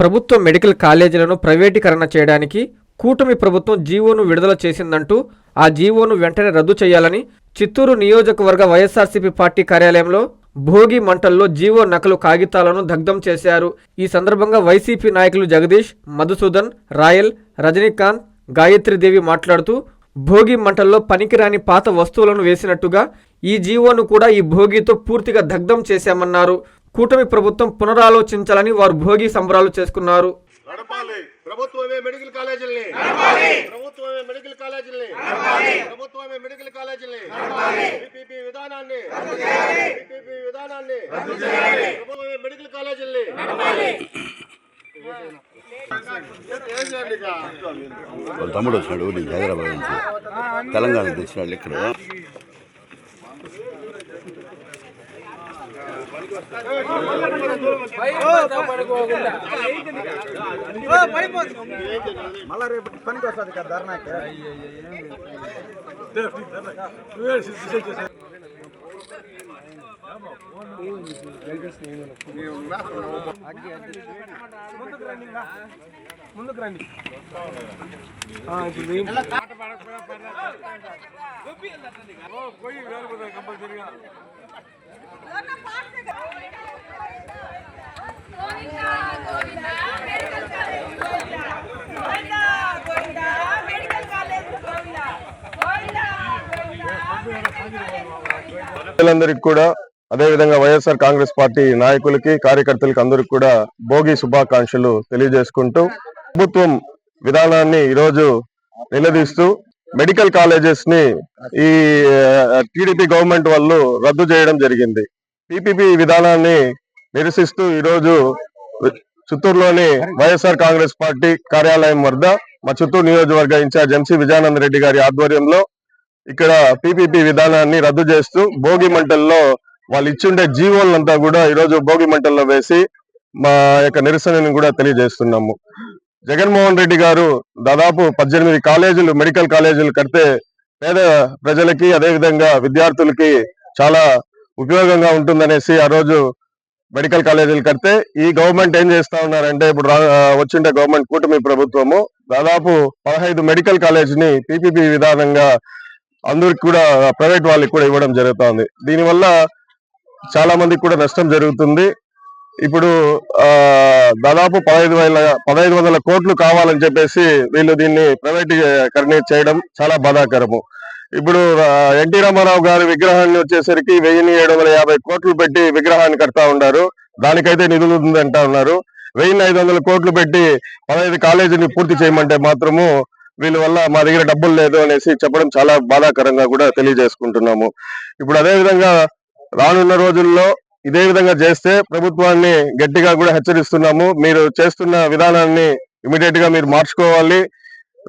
ప్రభుత్వ మెడికల్ కాలేజీలను ప్రైవేటీకరణ చేయడానికి కూటమి ప్రభుత్వం జీవోను విడుదల చేసిందంటూ ఆ జీవోను వెంటనే రద్దు చేయాలని చిత్తూరు నియోజకవర్గ వైఎస్ఆర్సీపీ పార్టీ కార్యాలయంలో భోగి మంటల్లో జీవో నకలు కాగితాలను దగ్ధం చేశారు. ఈ సందర్భంగా వైసీపీ నాయకులు జగదీష్ మధుసూదన్ రాయల్ రజనీకాంత్ గాయత్రీదేవి మాట్లాడుతూ భోగి మంటల్లో పనికిరాని పాత వస్తువులను వేసినట్టుగా ఈ జీవోను కూడా ఈ భోగితో పూర్తిగా దగ్ధం చేశామన్నారు. కూటమి ప్రభుత్వం పునరాలోచించాలని వారు భోగి సంబరాలు చేసుకున్నారు. నడపాలి. ప్రభుత్వమే మెడికల్ కాలేజీల్ని. ప్రభుత్వమే మెడికల్ కాలేజీల్ని. ప్రభుత్వమే మెడికల్ కాలేజీల్ని. పిపిపి విధానాన్ని. పిపిపి విధానాన్ని. ప్రభుత్వమే మెడికల్ కాలేజీల్ని? వాళ్ళ తమ్ముడు వచ్చినాడు హైదరాబాద్ నుంచి. తెలంగాణకి తెచ్చినాడు ఇక్కడ. మళ్ళా రేపు పనికి వస్తుంది కదా ధర్నాకి ముందుకు రండి గోవిందా ప్రజలందరికీ కూడా అదేవిధంగా వైఎస్ఆర్ కాంగ్రెస్ పార్టీ నాయకులకి కార్యకర్తలకి అందరికి కూడా భోగి శుభాకాంక్షలు తెలియజేసుకుంటూ ప్రభుత్వం విధానాన్ని ఈరోజు నిలదీస్తూ మెడికల్ కాలేజెస్ని ఈ టీడీపీ గవర్నమెంట్ వాళ్ళు రద్దు చేయడం జరిగింది. పీపీపీ విధానాన్ని నిరసిస్తూ ఈరోజు చిత్తూరులోని వైఎస్ఆర్ కాంగ్రెస్ పార్టీ కార్యాలయం వద్ద మా చిత్తూరు నియోజకవర్గ ఇన్ఛార్జ్ ఎంసీ విజయానంద రెడ్డి గారి ఆధ్వర్యంలో ఇక్కడ పీపీపీ విధానాన్ని రద్దు చేస్తూ భోగి మంటల్లో వాళ్ళు ఇచ్చిండే జీవోలంతా కూడా ఈరోజు భోగి మంటల్లో వేసి మా యొక్క నిరసనని కూడా తెలియజేస్తున్నాము. జగన్మోహన్ రెడ్డి గారు దాదాపు పద్దెనిమిది కాలేజీలు మెడికల్ కాలేజీలు కడితే పేద ప్రజలకి అదేవిధంగా విద్యార్థులకి చాలా ఉపయోగంగా ఉంటుందనేసి ఆ రోజు మెడికల్ కాలేజీలు కడితే ఈ గవర్నమెంట్ ఏం చేస్తా ఉన్నారంటే ఇప్పుడు రా- వచ్చిండే గవర్నమెంట్ కూటమి ప్రభుత్వము దాదాపు పదహైదు మెడికల్ కాలేజీని పీపీపీ విధానంగా అందరికి కూడా ప్రైవేట్ వాళ్ళకి కూడా ఇవ్వడం జరుగుతుంది. దీనివల్ల చాలా మందికి కూడా నష్టం జరుగుతుంది. ఇప్పుడు ఆ దాదాపు పదహైదు వేల పదహైదు వందల కోట్లు కావాలని చెప్పేసి వీళ్ళు దీన్ని ప్రైవేటీకరణ చేయడం చాలా బాధాకరము. ఇప్పుడు ఎన్టీ రామారావు గారి విగ్రహాన్ని వచ్చేసరికి వెయ్యిని ఏడు వందల యాభై కోట్లు పెట్టి విగ్రహాన్ని కడతా ఉన్నారు. దానికైతే నిధులు ఉందంటా ఉన్నారు. వెయ్యిన్ని ఐదు వందల కోట్లు పెట్టి పదహైదు కాలేజీని పూర్తి చేయమంటే మాత్రము వీళ్ళ వల్ల మా దగ్గర డబ్బులు లేదు అనేసి చెప్పడం చాలా బాధాకరంగా కూడా తెలియజేసుకుంటున్నాము. ఇప్పుడు అదేవిధంగా రానున్న రోజుల్లో ఇదే విధంగా చేస్తే ప్రభుత్వాన్ని గట్టిగా కూడా హెచ్చరిస్తున్నాము. మీరు చేస్తున్న విధానాన్ని ఇమీడియట్గా మీరు మార్చుకోవాలి.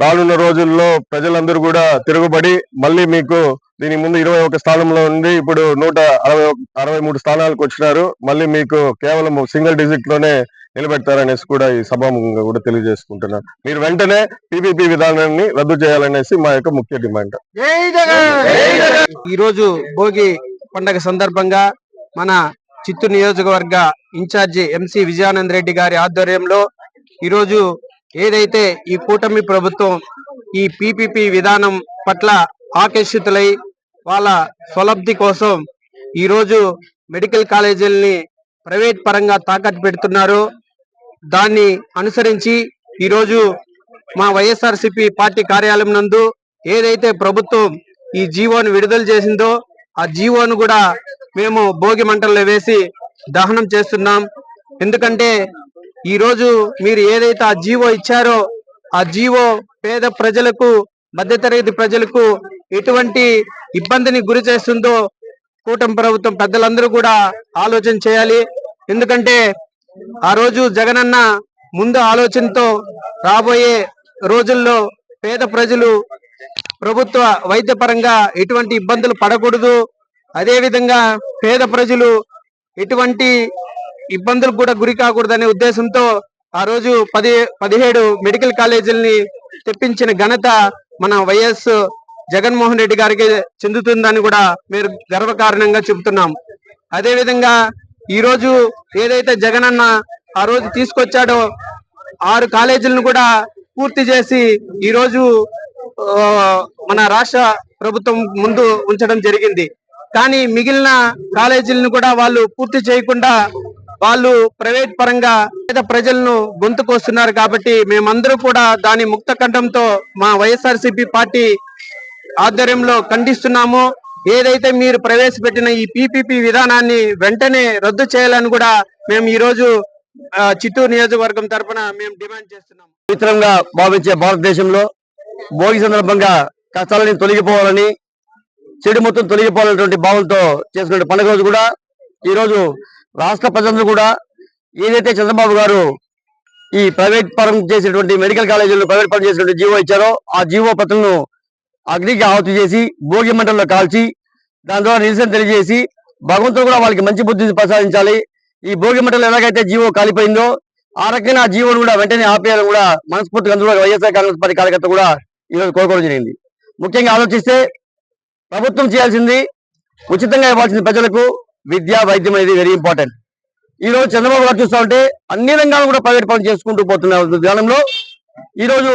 రానున్న రోజుల్లో ప్రజలందరూ కూడా తిరుగుబడి మళ్ళీ మీకు దీని ముందు ఇరవై ఒక స్థానంలో ఉంది ఇప్పుడు నూట అరవై అరవై మూడు స్థానాలకు వచ్చినారు. మళ్ళీ మీకు కేవలం సింగిల్ డిజిట్లోనే నిలబెడతారనేసి కూడా ఈ సభాముఖంగా కూడా తెలియజేసుకుంటున్నాను. మీరు వెంటనే పీపీపీ విధానాన్ని రద్దు చేయాలనేసి మా యొక్క ముఖ్య డిమాండ్. ఈ రోజు భోగి పండగ సందర్భంగా మన చిత్తూరు నియోజకవర్గ ఇన్ఛార్జి ఎంసీ విజయానంద్ రెడ్డి గారి ఆధ్వర్యంలో ఈరోజు ఏదైతే ఈ కూటమి ప్రభుత్వం ఈ పిపిపి విధానం పట్ల ఆకర్షితులై వాళ్ళ స్వలబ్ధి కోసం ఈరోజు మెడికల్ కాలేజీలని ప్రైవేట్ పరంగా తాకట్టు పెడుతున్నారు. దాన్ని అనుసరించి ఈరోజు మా వైఎస్ఆర్సిపి పార్టీ కార్యాలయం నందు ఏదైతే ప్రభుత్వం ఈ జీవోను విడుదల చేసిందో ఆ జీవోను కూడా మేము భోగి మంటల్లో వేసి దహనం చేస్తున్నాం. ఎందుకంటే ఈ రోజు మీరు ఏదైతే ఆ జీవో ఇచ్చారో ఆ జీవో పేద ప్రజలకు మధ్యతరగతి ప్రజలకు ఎటువంటి ఇబ్బందిని గురి చేస్తుందో కూటమి ప్రభుత్వం పెద్దలందరూ కూడా ఆలోచన చేయాలి. ఎందుకంటే ఆ రోజు జగనన్న ముందు ఆలోచనతో రాబోయే రోజుల్లో పేద ప్రజలు ప్రభుత్వ వైద్య పరంగా ఎటువంటి ఇబ్బందులు పడకూడదు. అదే విధంగా పేద ప్రజలు ఎటువంటి ఇబ్బందులకు కూడా గురి కాకూడదనే ఉద్దేశంతో ఆ రోజు పది పదిహేడు మెడికల్ కాలేజీలని తెప్పించిన ఘనత మన వైఎస్ జగన్మోహన్ రెడ్డి గారికి చెందుతుందని కూడా మీరు గర్వకారణంగా చెబుతున్నాం. అదే విధంగా ఈ రోజు ఏదైతే ఆ రోజు తీసుకొచ్చాడో ఆరు కాలేజీలను కూడా పూర్తి చేసి ఈ రోజు మన రాష్ట్ర ప్రభుత్వం ముందు ఉంచడం జరిగింది. కానీ మిగిలిన కాలేజీలను కూడా వాళ్ళు పూర్తి చేయకుండా వాళ్ళు ప్రైవేట్ పరంగా పేద ప్రజలను గొంతుకొస్తున్నారు కాబట్టి మేమందరూ కూడా దాని ముక్త కంఠంతో మా వైఎస్ఆర్సీపీ పార్టీ ఆధ్వర్యంలో ఖండిస్తున్నాము. ఏదైతే మీరు ప్రవేశపెట్టిన ఈ పీపీపీ విధానాన్ని వెంటనే రద్దు చేయాలని కూడా మేము ఈ రోజు ఆ, చిత్తూరు నియోజకవర్గం తరపున మేము డిమాండ్ చేస్తున్నాం మిత్రంగా భావించే భారతదేశంలో భోగి సందర్భంగా కష్టాలని తొలగిపోవాలని చెడు మొత్తం తొలగిపోవాలనేటువంటి భావంతో చేసుకునే పండుగ రోజు కూడా ఈ రోజు రాష్ట్ర ప్రజలందరూ కూడా ఏదైతే చంద్రబాబు గారు ఈ ప్రైవేట్ పరం చేసేటువంటి మెడికల్ కాలేజీలో ప్రైవేట్ పరం చేసినటువంటి జీవో ఇచ్చారో ఆ జీవో పత్రులను అగ్నికి ఆహుతి చేసి భోగి మంటల్లో కాల్చి దాని ద్వారా నిరసన తెలియజేసి భగవంతుడు కూడా వాళ్ళకి మంచి బుద్ధిని ప్రసాదించాలి. ఈ భోగి మంటలు ఎలాగైతే జీవో కాలిపోయిందో ఆ రకంగా ఆ జీవోను కూడా వెంటనే ఆపేయాలని కూడా మనస్ఫూర్తిగా అందులో వైఎస్ఆర్ కాంగ్రెస్ పార్టీ కార్యకర్త కూడా ఈరోజు కోరుకోవడం జరిగింది. ముఖ్యంగా ఆలోచిస్తే ప్రభుత్వం చేయాల్సింది ఉచితంగా ఇవ్వాల్సింది ప్రజలకు విద్య వైద్యం అనేది వెరీ ఇంపార్టెంట్ ఈ రోజు చంద్రబాబు గారు చూస్తా ఉంటే అన్ని రంగాలు కూడా ప్రైవేట్ పనులు చేసుకుంటూ పోతున్న విధానంలో ఈరోజు రోజు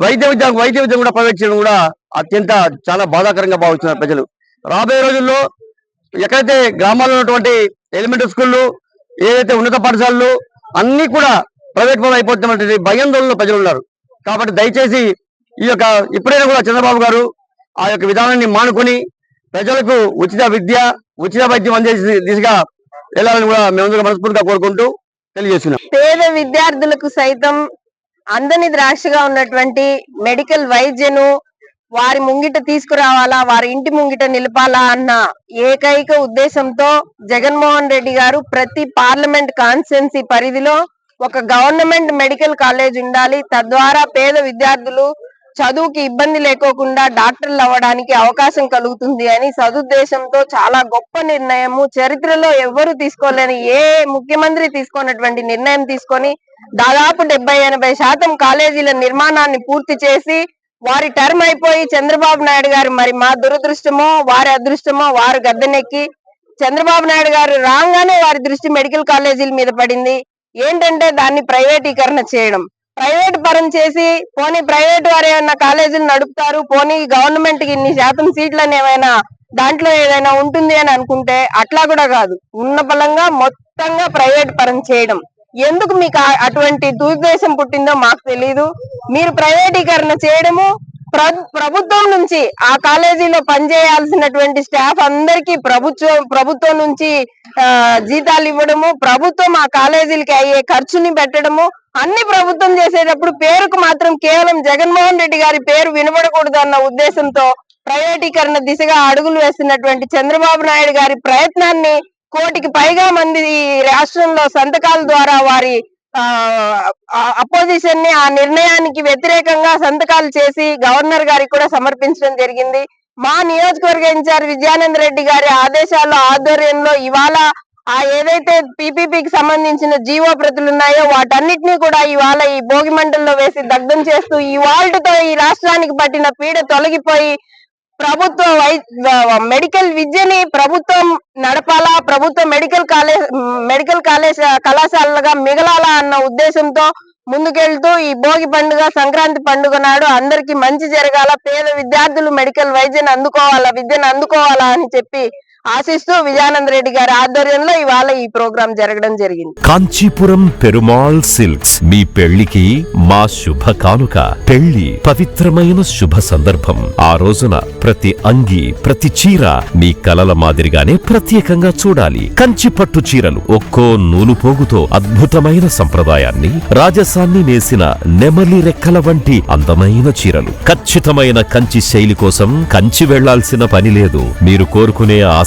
వైద్య విద్య వైద్య విద్య కూడా ప్రైవేట్ చేయడం కూడా అత్యంత చాలా బాధాకరంగా భావిస్తున్నారు ప్రజలు. రాబోయే రోజుల్లో ఎక్కడైతే గ్రామాల్లో ఉన్నటువంటి ఎలిమెంటరీ స్కూళ్ళు ఏదైతే ఉన్నత పాఠశాలలు అన్ని కూడా ప్రైవేట్ పనులు అయిపోతున్నటువంటి భయాందోళనలో ప్రజలు ఉన్నారు. కాబట్టి దయచేసి ఈ యొక్క ఇప్పుడైనా కూడా చంద్రబాబు గారు ఆ యొక్క విధానాన్ని మానుకొని ప్రజలకు ఉచిత విద్య ఉచిత వైద్యం అందేసి దిశగా వెళ్ళాలని కూడా మేము మనస్ఫూర్తిగా కోరుకుంటూ తెలియజేస్తున్నాం. పేద విద్యార్థులకు సైతం అందని ద్రాక్షగా ఉన్నటువంటి మెడికల్ వైద్యను వారి ముంగిట తీసుకురావాలా వారి ఇంటి ముంగిట నిలపాలా అన్న ఏకైక ఉద్దేశంతో జగన్మోహన్ రెడ్డి గారు ప్రతి పార్లమెంట్ కాన్స్టిట్యున్సీ పరిధిలో ఒక గవర్నమెంట్ మెడికల్ కాలేజ్ ఉండాలి. తద్వారా పేద విద్యార్థులు చదువుకి ఇబ్బంది లేకోకుండా డాక్టర్లు అవ్వడానికి అవకాశం కలుగుతుంది అని సదుద్దేశంతో చాలా గొప్ప నిర్ణయము. చరిత్రలో ఎవ్వరు తీసుకోలేని ఏ ముఖ్యమంత్రి తీసుకున్నటువంటి నిర్ణయం తీసుకొని దాదాపు డెబ్బై ఎనభై శాతం కాలేజీల నిర్మాణాన్ని పూర్తి చేసి వారి టర్మ్ అయిపోయి చంద్రబాబు నాయుడు గారు మరి మా దురదృష్టమో వారి అదృష్టమో వారు గద్దెనెక్కి చంద్రబాబు నాయుడు గారు రాగానే వారి దృష్టి మెడికల్ కాలేజీల మీద పడింది. ఏంటంటే దాన్ని ప్రైవేటీకరణ చేయడం. ప్రైవేట్ పరం చేసి పోనీ ప్రైవేట్ వారు ఏమైనా కాలేజీలు నడుపుతారు పోనీ గవర్నమెంట్కి ఇన్ని శాతం సీట్లని ఏమైనా దాంట్లో ఏదైనా ఉంటుంది అని అనుకుంటే అట్లా కూడా కాదు. ఉన్న బలంగా మొత్తంగా ప్రైవేట్ పరం చేయడం. ఎందుకు మీకు అటువంటి దురుద్దేశం పుట్టిందో మాకు తెలియదు మీరు ప్రైవేటీకరణ చేయడము ప్రభుత్వం నుంచి ఆ కాలేజీలో పనిచేయాల్సినటువంటి స్టాఫ్ అందరికీ ప్రభుత్వం ప్రభుత్వం నుంచి జీతాలు ఇవ్వడము ప్రభుత్వం ఆ కాలేజీలకి అయ్యే ఖర్చుని పెట్టడము అన్ని ప్రభుత్వం చేసేటప్పుడు పేరుకు మాత్రం కేవలం జగన్మోహన్ రెడ్డి గారి పేరు వినబడకూడదు అన్న ఉద్దేశంతో ప్రైవేటీకరణ దిశగా అడుగులు వేస్తున్నటువంటి చంద్రబాబు నాయుడు గారి ప్రయత్నాన్ని కోటికి పైగా మంది ఈ రాష్ట్రంలో సంతకాల ద్వారా వారి అపోజిషన్ని ఆ నిర్ణయానికి వ్యతిరేకంగా సంతకాలు చేసి గవర్నర్ గారికి కూడా సమర్పించడం జరిగింది. మా నియోజకవర్గ ఇన్ఛార్జ్ విజయానంద రెడ్డి గారి ఆదేశాల ఆధ్వర్యంలో ఇవాళ ఆ ఏదైతే పీపీపీకి సంబంధించిన జీవో ప్రతులు ఉన్నాయో వాటన్నిటినీ కూడా ఇవాళ ఈ భోగి మంటల్లో వేసి దగ్ధం చేస్తూ ఈ వాల్ట్తో ఈ రాష్ట్రానికి పట్టిన పీడ తొలగిపోయి ప్రభుత్వ వై మెడికల్ విద్యని ప్రభుత్వం నడపాలా? ప్రభుత్వ మెడికల్ కాలేజ్ మెడికల్ కాలేజ్ కళాశాలలుగా మిగలాలా అన్న ఉద్దేశంతో ముందుకెళ్తూ ఈ భోగి పండుగ సంక్రాంతి పండుగ నాడు అందరికి మంచి జరగాల. పేద విద్యార్థులు మెడికల్ వైద్యను అందుకోవాలా విద్యను అందుకోవాలా అని చెప్పి ఆశిస్తూ విజయానంద రెడ్డి గారి ఆధ్వర్యంలో ఇవాళ ఈ ప్రోగ్రాం జరగడం జరిగింది. కాంచీపురం పెరుమాళ్ సిల్క్స్. మీ పెళ్ళికి మా శుభ కానుక పెళ్ళి పవిత్రమైన శుభ సందర్భం. ఆ రోజున ప్రతి అంగి ప్రతి చీర మీ కలల మాదిరిగానే ప్రత్యేకంగా చూడాలి. కంచి పట్టు చీరలు ఒక్కో నూలు పోగుతో అద్భుతమైన సంప్రదాయాన్ని రాజసాన్ని నేసిన నెమలి రెక్కల వంటి అందమైన చీరలు. ఖచ్చితమైన కంచి శైలి కోసం కంచి వెళ్ళాల్సిన పని లేదు. మీరు కోరుకునే